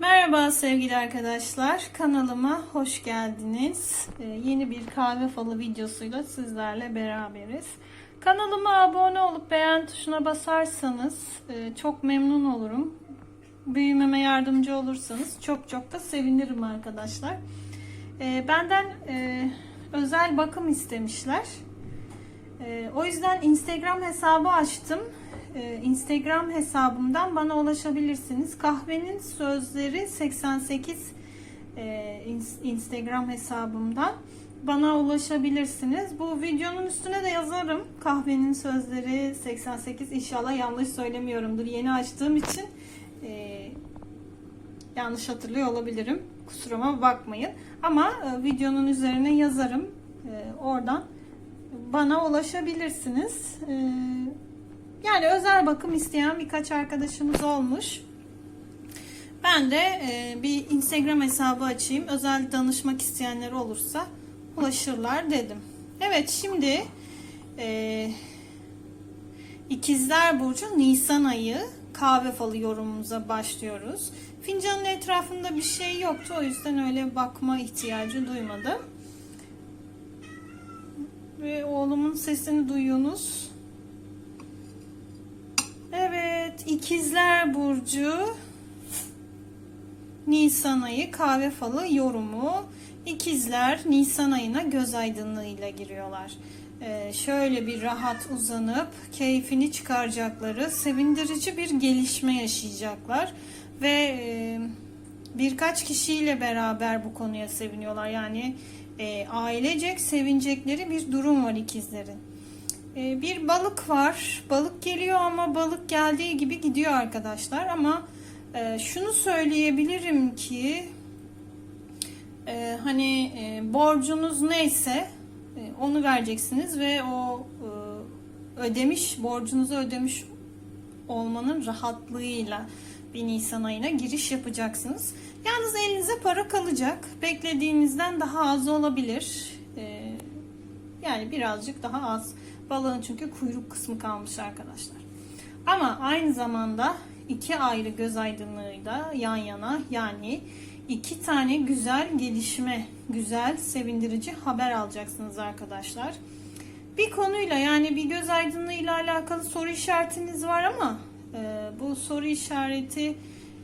Merhaba sevgili arkadaşlar. Kanalıma hoş geldiniz. Ee, yeni bir kahve falı videosuyla sizlerle beraberiz. Kanalıma abone olup beğen tuşuna basarsanız e, çok memnun olurum. Büyümeme yardımcı olursanız çok çok da sevinirim arkadaşlar. Ee, benden e, özel bakım istemişler. Ee, o yüzden Instagram hesabı açtım. Ee, Instagram hesabımdan bana ulaşabilirsiniz. Kahvenin sözleri 88 e, ins- Instagram hesabımdan bana ulaşabilirsiniz. Bu videonun üstüne de yazarım. Kahvenin sözleri 88 İnşallah yanlış söylemiyorumdur. Yeni açtığım için e, yanlış hatırlıyor olabilirim. Kusuruma bakmayın. Ama e, videonun üzerine yazarım. E, oradan bana ulaşabilirsiniz. E, yani özel bakım isteyen birkaç arkadaşımız olmuş. Ben de e, bir Instagram hesabı açayım. Özel danışmak isteyenler olursa ulaşırlar dedim. Evet şimdi e, İkizler Burcu Nisan ayı kahve falı yorumumuza başlıyoruz. Fincanın etrafında bir şey yoktu. O yüzden öyle bakma ihtiyacı duymadım. Ve oğlumun sesini duyuyorsunuz. Evet, İkizler Burcu Nisan ayı kahve falı yorumu. İkizler Nisan ayına göz aydınlığıyla giriyorlar. Ee, şöyle bir rahat uzanıp keyfini çıkaracakları sevindirici bir gelişme yaşayacaklar ve e, birkaç kişiyle beraber bu konuya seviniyorlar. Yani e, ailecek sevinecekleri bir durum var ikizlerin. Ee, bir balık var. Balık geliyor ama balık geldiği gibi gidiyor arkadaşlar. Ama e, şunu söyleyebilirim ki e, hani e, borcunuz neyse onu vereceksiniz ve o ödemiş borcunuzu ödemiş olmanın rahatlığıyla bir Nisan ayına giriş yapacaksınız. Yalnız elinize para kalacak. Beklediğinizden daha az olabilir. Yani birazcık daha az. Balığın çünkü kuyruk kısmı kalmış arkadaşlar. Ama aynı zamanda iki ayrı göz aydınlığıyla yan yana yani iki tane güzel gelişme, güzel sevindirici haber alacaksınız arkadaşlar. Bir konuyla yani bir göz aydınlığıyla alakalı soru işaretiniz var ama e, bu soru işareti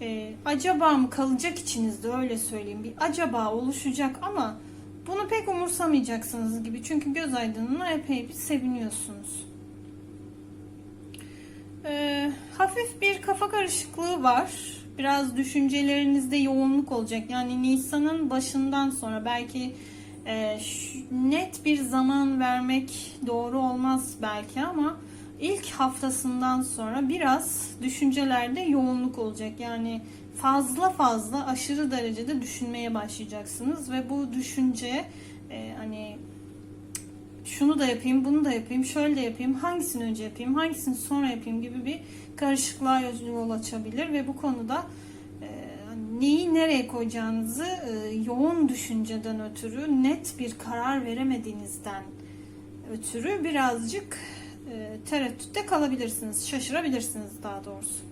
e, acaba mı kalacak içinizde öyle söyleyeyim. Bir acaba oluşacak ama bunu pek umursamayacaksınız gibi. Çünkü göz aydınlığına epey bir seviniyorsunuz. Ee, hafif bir kafa karışıklığı var. Biraz düşüncelerinizde yoğunluk olacak. Yani Nisan'ın başından sonra belki e, net bir zaman vermek doğru olmaz belki ama ilk haftasından sonra biraz düşüncelerde yoğunluk olacak. Yani fazla fazla aşırı derecede düşünmeye başlayacaksınız ve bu düşünce e, hani şunu da yapayım, bunu da yapayım, şöyle de yapayım, hangisini önce yapayım, hangisini sonra yapayım gibi bir karışıklığa yol açabilir ve bu konuda e, neyi nereye koyacağınızı e, yoğun düşünceden ötürü net bir karar veremediğinizden ötürü birazcık e, tereddütte kalabilirsiniz, şaşırabilirsiniz daha doğrusu.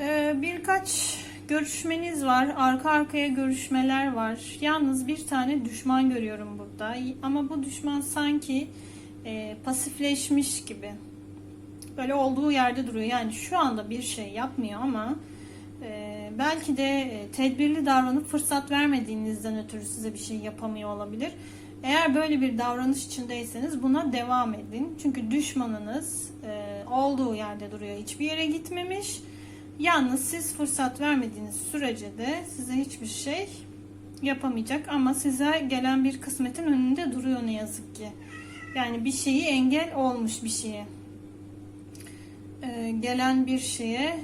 Ee, birkaç görüşmeniz var. Arka arkaya görüşmeler var. Yalnız bir tane düşman görüyorum burada. Ama bu düşman sanki e, pasifleşmiş gibi. Böyle olduğu yerde duruyor. Yani şu anda bir şey yapmıyor ama e, belki de e, tedbirli davranıp fırsat vermediğinizden ötürü size bir şey yapamıyor olabilir. Eğer böyle bir davranış içindeyseniz buna devam edin. Çünkü düşmanınız olduğu yerde duruyor. Hiçbir yere gitmemiş. Yalnız siz fırsat vermediğiniz sürece de size hiçbir şey yapamayacak ama size gelen bir kısmetin önünde duruyor ne yazık ki. Yani bir şeyi engel olmuş bir şeye. Ee, gelen bir şeye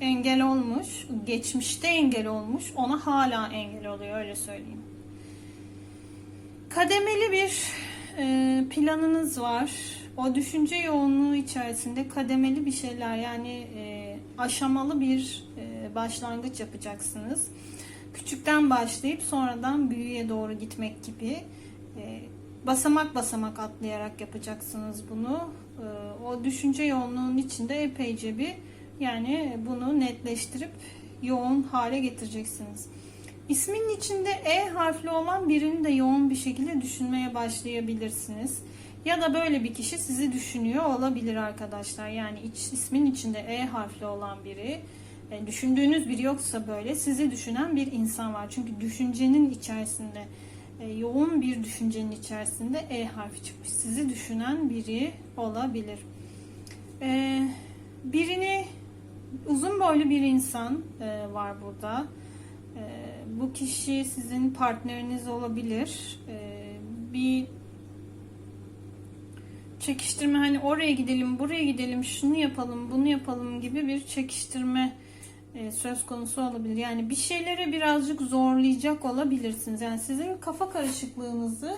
engel olmuş, geçmişte engel olmuş, ona hala engel oluyor öyle söyleyeyim. Kademeli bir e, planınız var. O düşünce yoğunluğu içerisinde kademeli bir şeyler yani e, aşamalı bir e, başlangıç yapacaksınız. Küçükten başlayıp sonradan büyüye doğru gitmek gibi e, basamak basamak atlayarak yapacaksınız bunu. E, o düşünce yoğunluğunun içinde epeyce bir Yani bunu netleştirip yoğun hale getireceksiniz. İsmin içinde E harfli olan birini de yoğun bir şekilde düşünmeye başlayabilirsiniz. Ya da böyle bir kişi sizi düşünüyor olabilir arkadaşlar. Yani iç, ismin içinde E harfli olan biri, e, düşündüğünüz biri yoksa böyle sizi düşünen bir insan var. Çünkü düşüncenin içerisinde, e, yoğun bir düşüncenin içerisinde E harfi çıkmış. Sizi düşünen biri olabilir. E, birini uzun boylu bir insan e, var burada. E, bu kişi sizin partneriniz olabilir. E, bir çekiştirme hani oraya gidelim, buraya gidelim, şunu yapalım, bunu yapalım gibi bir çekiştirme e, söz konusu olabilir. Yani bir şeylere birazcık zorlayacak olabilirsiniz. Yani sizin kafa karışıklığınızı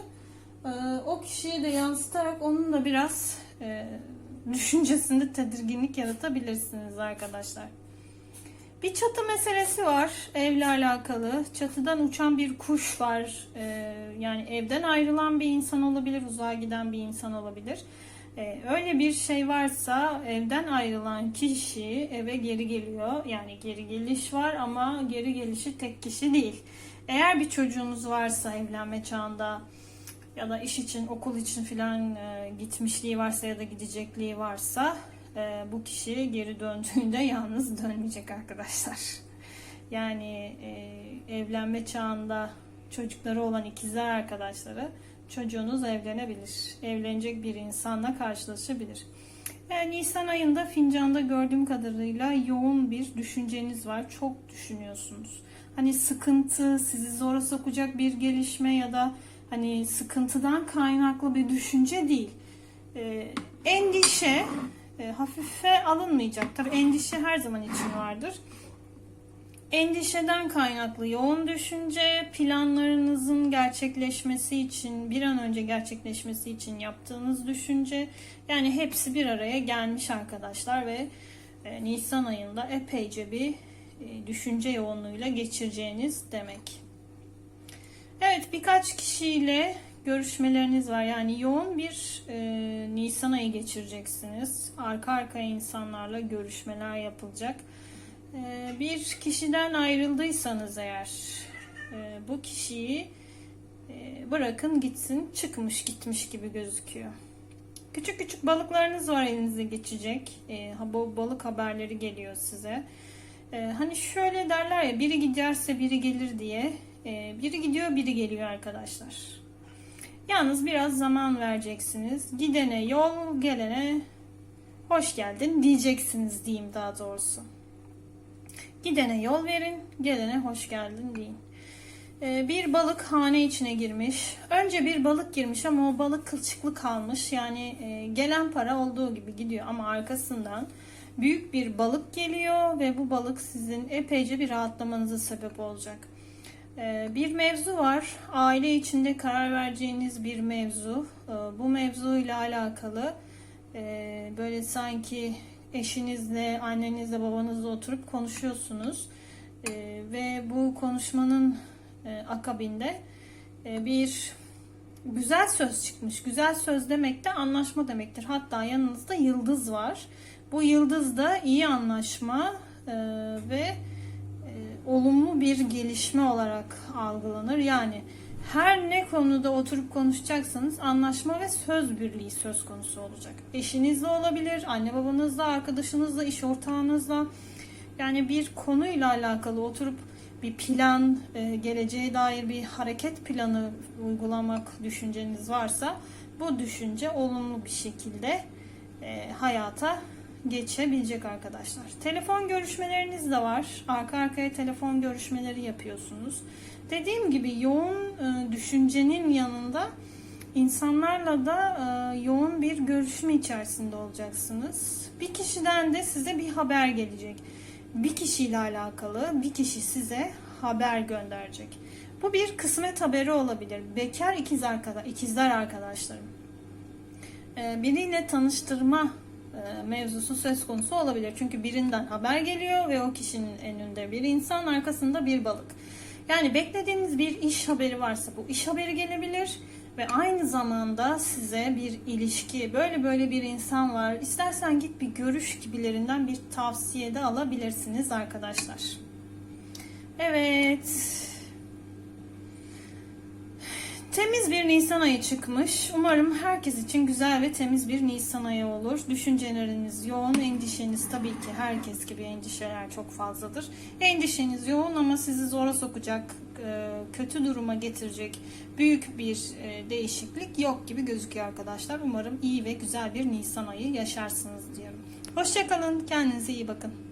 e, o kişiye de yansıtarak onun da biraz e, düşüncesinde tedirginlik yaratabilirsiniz arkadaşlar. Bir çatı meselesi var evle alakalı. Çatıdan uçan bir kuş var. Ee, yani evden ayrılan bir insan olabilir, uzağa giden bir insan olabilir. Ee, öyle bir şey varsa evden ayrılan kişi eve geri geliyor. Yani geri geliş var ama geri gelişi tek kişi değil. Eğer bir çocuğunuz varsa evlenme çağında ya da iş için, okul için filan e, gitmişliği varsa ya da gidecekliği varsa e, bu kişi geri döndüğünde yalnız dönmeyecek arkadaşlar. Yani e, evlenme çağında çocukları olan ikizler arkadaşları çocuğunuz evlenebilir. Evlenecek bir insanla karşılaşabilir. Yani Nisan ayında fincanda gördüğüm kadarıyla yoğun bir düşünceniz var. Çok düşünüyorsunuz. Hani sıkıntı, sizi zora sokacak bir gelişme ya da hani sıkıntıdan kaynaklı bir düşünce değil. Ee, endişe e, hafife alınmayacak. Tabii endişe her zaman için vardır. Endişeden kaynaklı yoğun düşünce, planlarınızın gerçekleşmesi için, bir an önce gerçekleşmesi için yaptığınız düşünce, yani hepsi bir araya gelmiş arkadaşlar ve e, Nisan ayında epeyce bir e, düşünce yoğunluğuyla geçireceğiniz demek. Evet birkaç kişiyle görüşmeleriniz var. Yani yoğun bir e, Nisan ayı geçireceksiniz. Arka arkaya insanlarla görüşmeler yapılacak. E, bir kişiden ayrıldıysanız eğer e, bu kişiyi e, bırakın gitsin çıkmış gitmiş gibi gözüküyor. Küçük küçük balıklarınız var elinize geçecek. E, bu balık haberleri geliyor size. E, hani şöyle derler ya biri giderse biri gelir diye. E, biri gidiyor biri geliyor arkadaşlar. Yalnız biraz zaman vereceksiniz. Gidene yol, gelene hoş geldin diyeceksiniz diyeyim daha doğrusu. Gidene yol verin, gelene hoş geldin deyin. Ee, bir balık hane içine girmiş. Önce bir balık girmiş ama o balık kılçıklı kalmış. Yani e, gelen para olduğu gibi gidiyor ama arkasından büyük bir balık geliyor ve bu balık sizin epeyce bir rahatlamanıza sebep olacak. Ee, bir mevzu var. Aile içinde karar vereceğiniz bir mevzu. Ee, bu mevzuyla alakalı e, böyle sanki eşinizle, annenizle, babanızla oturup konuşuyorsunuz. Ee, ve bu konuşmanın e, akabinde e, bir güzel söz çıkmış. Güzel söz demek de anlaşma demektir. Hatta yanınızda yıldız var. Bu yıldız da iyi anlaşma ve olumlu bir gelişme olarak algılanır. Yani her ne konuda oturup konuşacaksanız anlaşma ve söz birliği söz konusu olacak. Eşinizle olabilir, anne babanızla, arkadaşınızla, iş ortağınızla. Yani bir konuyla alakalı oturup bir plan, e, geleceğe dair bir hareket planı uygulamak düşünceniz varsa bu düşünce olumlu bir şekilde e, hayata geçebilecek arkadaşlar. Telefon görüşmeleriniz de var. Arka arkaya telefon görüşmeleri yapıyorsunuz. Dediğim gibi yoğun e, düşüncenin yanında insanlarla da e, yoğun bir görüşme içerisinde olacaksınız. Bir kişiden de size bir haber gelecek. Bir kişiyle alakalı bir kişi size haber gönderecek. Bu bir kısmet haberi olabilir. Bekar ikiz arkadaş, ikizler arkadaşlarım. E, biriyle tanıştırma mevzusu söz konusu olabilir. Çünkü birinden haber geliyor ve o kişinin önünde bir insan, arkasında bir balık. Yani beklediğiniz bir iş haberi varsa bu iş haberi gelebilir ve aynı zamanda size bir ilişki, böyle böyle bir insan var. İstersen git bir görüş gibilerinden bir tavsiye de alabilirsiniz arkadaşlar. Evet. Temiz bir Nisan ayı çıkmış. Umarım herkes için güzel ve temiz bir Nisan ayı olur. Düşünceleriniz yoğun, endişeniz tabii ki herkes gibi endişeler çok fazladır. Endişeniz yoğun ama sizi zora sokacak, e, kötü duruma getirecek büyük bir e, değişiklik yok gibi gözüküyor arkadaşlar. Umarım iyi ve güzel bir Nisan ayı yaşarsınız diyorum. Hoşçakalın, kendinize iyi bakın.